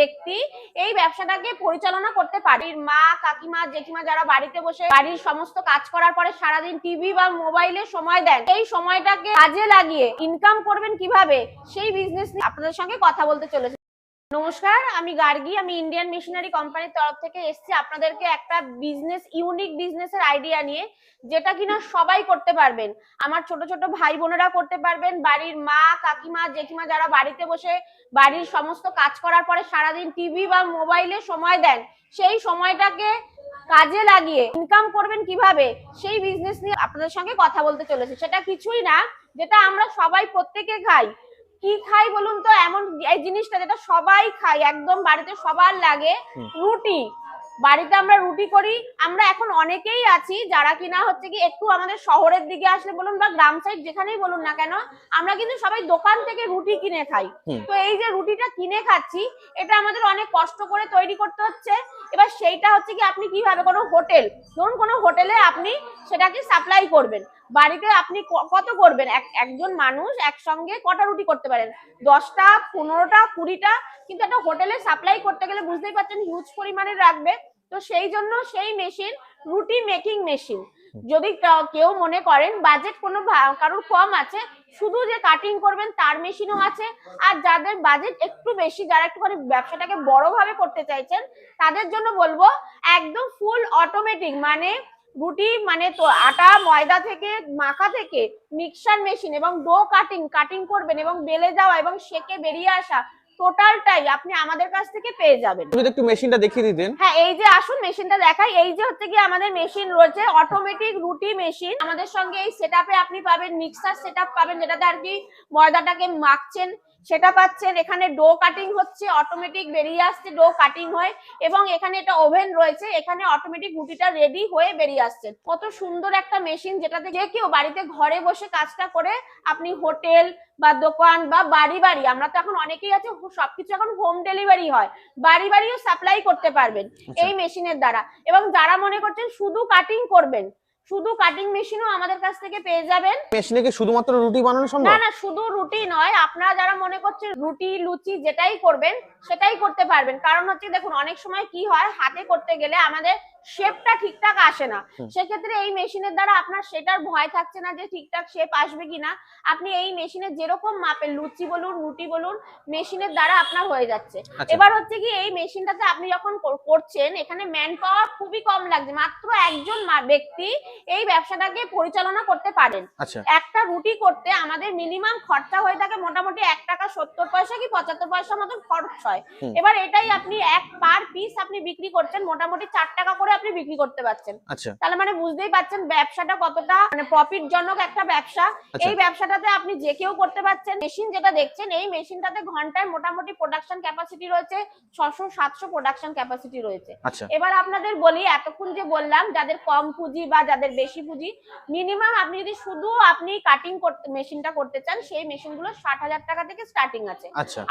ব্যক্তি এই ব্যবসাটাকে পরিচালনা করতে পারে। মা, কাকিমা, জেঠিমা যারা বাড়িতে বসে বাড়ির সমস্ত কাজ করার পরে সারাদিন টিভি বা মোবাইলে সময় দেন, এই সময়টাকে কাজে লাগিয়ে ইনকাম করবেন কীভাবে? সেই বিজনেস নিয়ে আপনাদের সঙ্গে কথা বলতে চলেছে। নমস্কার, আমি গার্গী, আমি ইন্ডিয়ান মিশনারি কোম্পানির তরফ থেকে এসেছি আপনাদেরকে একটা বিজনেস ইউনিক বিজনেসের আইডিয়া নিয়ে, যেটা কিনা সবাই করতে পারবেন। আমার ছোট ছোট ভাই বোনেরা করতে পারবেন, বাড়ির মা, কাকিমা, জেঠিমা যারা বাড়িতে বসে বাড়ির সমস্ত কাজ করার পরে সারাদিন টিভি বা মোবাইলে সময় দেন, সেই সময়টাকে কাজে লাগিয়ে ইনকাম করবেন কীভাবে, সেই বিজনেস নিয়ে আপনাদের সঙ্গে কথা বলতে চলেছে। সেটা কিছুই না, যেটা আমরা সবাই প্রত্যেকে খাই। কি খাই বলুন তো? এমন এই জিনিসটা যেটা সবাই খাই একদম বাড়িতে সবার লাগে রুটি। বাড়িতে আমরা রুটি করি আমরা এখন অনেকেই আছি যারা কিনা হচ্ছে কি একটু আমাদের শহরের দিকে আসলে বলুন বা গ্রাম সাইড যেখানেই বলুন না কেন আমরা কিন্তু সবাই দোকান থেকে রুটি কিনে খাই। তো এই যে রুটিটা কিনে খাচ্ছি এটা আমাদের অনেক কষ্ট করে তৈরি করতে হচ্ছে। এবার সেইটা হচ্ছে কি, আপনি কীভাবে কোনো হোটেল, ধরুন কোনো হোটেলে আপনি সেটাকে সাপ্লাই করবেন। বাড়িতে আপনি কত করবেন? এক- একজন মানুষ একসঙ্গে কটা রুটি করতে পারেন? দশটা, পনেরোটা, কুড়িটা, কিন্তু একটা হোটেলে সাপ্লাই করতে গেলে বুঝতেই পারছেন হিউজ পরিমাণে রাখবে। তো সেই জন্য সেই মেশিন রুটি মেকিং মেশিন যদি কেউ মনে করেন বাজেট কোনো কারোর কম আছে, শুধু যে কাটিং করবেন তার মেশিনও আছে, আর যাদের বাজেট একটু বেশি, যারা একটুখানি ব্যবসাটাকে বড়ভাবে করতে চাইছেন, তাদের জন্য বলব একদম ফুল অটোমেটিক মানে রুটি মানে তো আটা, ময়দা থেকে, মাখা থেকে মিক্সার মেশিন এবং ডো কাটিং কাটিং করবেন এবং বেলে যাওয়া এবং সেকে বেরিয়ে আসা টোটালটাই আপনি আমাদের কাছ থেকে পেয়ে যাবেন। যদি একটু মেশিনটা দেখিয়ে দিতেন। হ্যাঁ এই যে আসুন মেশিনটা দেখাই। এই যে হচ্ছে কি আমাদের মেশিন রয়েছে অটোমেটিক রুটি মেশিন। আমাদের সঙ্গে এই সেটআপে আপনি পাবেন মিক্সার সেটআপ পাবেন যেটাতে আর কি ময়দাটাকে মাখছেন। সেটা পাচ্ছেন। এখানে ডো কাটিং হচ্ছে অটোমেটিক বেরিয়ে আসছে ডো কাটিং হয়ে এবং এখানে এটা ওভেন রয়েছে এখানে অটোমেটিক রুটিটা রেডি হয়ে বেরিয়ে আসছে। কত সুন্দর একটা মেশিন যেটাতে যে কেউ বাড়িতে ঘরে বসে কাজটা করে আপনি হোটেল বা দোকান বা বাড়ি বাড়ি আমরা তো এখন অনেকেই আছে সবকিছু এখন হোম ডেলিভারি হয় বাড়ি বাড়িও সাপ্লাই করতে পারবেন আচ্ছা। এই মেশিনের দ্বারা। এবং যারা মনে করছেন শুধু কাটিং করবেন শুধু কাটিং মেশিনও আমাদের কাছ থেকে পেয়ে যাবেন। মেশিনে কি শুধুমাত্র রুটি বানানো না সম্ভব? না শুধু রুটি নয় আপনারা যারা মনে করছেন রুটি লুচি যেটাই করবেন সেটাই করতে পারবেন। কারণ হচ্ছে দেখুন অনেক সময় কি হয় হাতে করতে গেলে আমাদের শেপটা ঠিকঠাক আসে না। সেক্ষেত্রে এই মেশিনের দ্বারা আপনার সেটার ভয় থাকছে না যে ঠিকঠাক শেপ আসবে কিনা। আপনি এই মেশিনে যেরকম মাপের লুচি বলুন রুটি বলুন মেশিনের দ্বারা আপনার হয়ে যাচ্ছে। আচ্ছা। এবার হচ্ছে কি এই মেশিনটাতে আপনি যখন করছেন এখানে ম্যান পাওয়ার খুবই কম লাগছে। মাত্র একজন ব্যক্তি এই ব্যবসাটাকে পরিচালনা করতে পারেন। আচ্ছা। একটা রুটি করতে আমাদের মিনিমাম খরচা হয়ে থাকে মোটামুটি এক টাকা সত্তর পয়সা কি পঁচাত্তর পয়সা মতন খরচ হয়। এবার এটাই আপনি এক পার পিস আপনি বিক্রি করছেন মোটামুটি চার টাকা করে আপনি বিক্রি করতে পারছেন। আচ্ছা। তাহলে মানে বুঝতেই পারছেন ব্যবসাটা কতটা মানে প্রফিট জনক একটা ব্যবসা। আচ্ছা। এই ব্যবসাটাতে আপনি যে কেউ করতে পারছেন মেশিন যেটা দেখছেন এই মেশিনটাতে ঘন্টায় মোটামুটি প্রোডাকশন ক্যাপাসিটি রয়েছে ছশো সাতশো প্রোডাকশন ক্যাপাসিটি রয়েছে। আচ্ছা। এবার আপনাদের বলি এতক্ষণ যে বললাম যাদের কম পুঁজি বা যাদের বেশি পুঁজি মিনিমাম আপনি যদি শুধু আপনি কাটিং করতে মেশিনটা করতে চান সেই মেশিনগুলো ষাট হাজার টাকা থেকে স্টার্টিং আছে।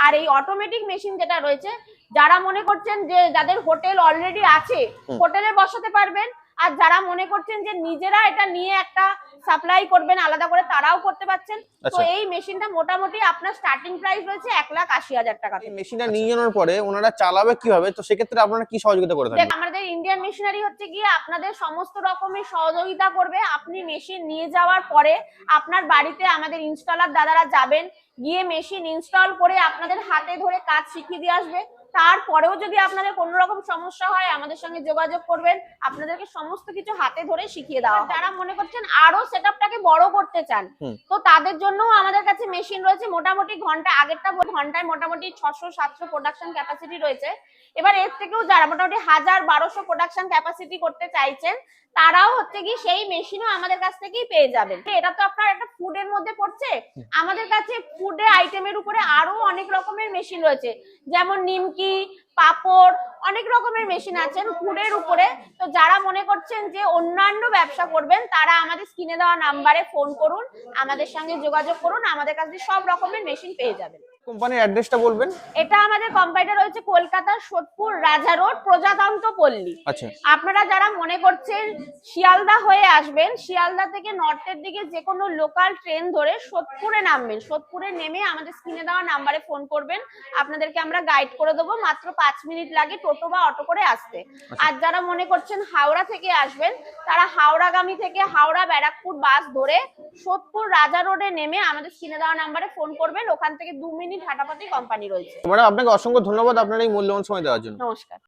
আর এই অটোমেটিক মেশিন যেটা রয়েছে যারা মনে করছেন যে যাদের হোটেল অলরেডি আছে হুম। হোটেলে বসাতে পারবেন। আর যারা মনে করছেন যে নিজেরা এটা নিয়ে একটা সাপ্লাই করবেন আলাদা করে তারাও করতে পারছেন। তো আচ্ছা। এই মেশিনটা মোটামুটি আপনার স্টার্টিং প্রাইস রয়েছে এক লাখ আশি হাজার টাকা এই মেশিনটা নিয়ে যাওয়ার পরে ওনারা চালাবে কীভাবে? তো সেক্ষেত্রে আপনারা কি সহযোগিতা করে থাকেন? আমাদের ইন্ডিয়ান মেশিনারি হচ্ছে গিয়ে আপনাদের সমস্ত রকমের সহযোগিতা করবে। আপনি মেশিন নিয়ে যাওয়ার পরে আপনার বাড়িতে আমাদের ইনস্টলার দাদারা যাবেন গিয়ে মেশিন ইনস্টল করে আপনাদের হাতে ধরে কাজ শিখিয়ে দিয়ে আসবে। তারপরেও যদি আপনাদের কোনো রকম সমস্যা হয় আমাদের সঙ্গে যোগাযোগ করবেন। আপনাদেরকে সমস্ত কিছু হাতে ধরে শিখিয়ে দেওয়া। যারা মনে করছেন আরও সেটআপটাকে বড় করতে চান তো তাদের জন্য আমাদের কাছে মেশিন রয়েছে। মোটামুটি ঘণ্টা আগেরটা ঘন্টায় মোটামুটি ছশো সাতশো প্রোডাকশন ক্যাপাসিটি রয়েছে। এবার এর থেকেও যারা মোটামুটি হাজার বারোশো প্রোডাকশন ক্যাপাসিটি করতে চাইছেন তারাও হচ্ছে কি সেই মেশিনও আমাদের কাছ থেকেই পেয়ে যাবেন। এটা তো আপনার একটা ফুডের মধ্যে পড়ছে। আমাদের কাছে ফুডের আইটেমের উপরে আরও অনেক রকমের মেশিন রয়েছে। যেমন নিমকি পাপড় অনেক রকমের মেশিন আছেন ফুডের উপরে। তো যারা মনে করছেন যে অন্যান্য ব্যবসা করবেন তারা আমাদের স্ক্রিনে দেওয়া নাম্বারে ফোন করুন আমাদের সঙ্গে যোগাযোগ করুন আমাদের কাছে সব রকমের মেশিন পেয়ে যাবেন। কোম্পানির অ্যাড্রেসটা বলবেন? এটা আমাদের কোম্পানিটা রয়েছে কলকাতার সোদপুর রাজা রোড প্রজাতন্ত্র পল্লী। আচ্ছা। আপনারা যারা মনে করছেন শিয়ালদা হয়ে আসবেন শিয়ালদা থেকে নর্থের দিকে যে কোনো লোকাল ট্রেন ধরে সোদপুরে নামবেন। সোদপুরে নেমে আমাদের স্ক্রিনে দেওয়া নাম্বারে ফোন করবেন। আপনাদেরকে আমরা গাইড করে দেবো। মাত্র পাঁচ মিনিট লাগে টোটো বা অটো করে আসতে আর যারা মনে করছেন হাওড়া থেকে আসবেন তারা হাওড়াগামী থেকে হাওড়া ব্যারাকপুর বাস ধরে সোদপুর রাজা রোডে নেমে আমাদের স্ক্রিনে দেওয়া নাম্বারে ফোন করবেন। ওখান থেকে দু মিনিট হাঁটাপাতি কোম্পানি রয়েছে। ম্যাডাম আপনাকে অসংখ্য ধন্যবাদ আপনার এই মূল্যবান সময় দেওয়ার জন্য। নমস্কার।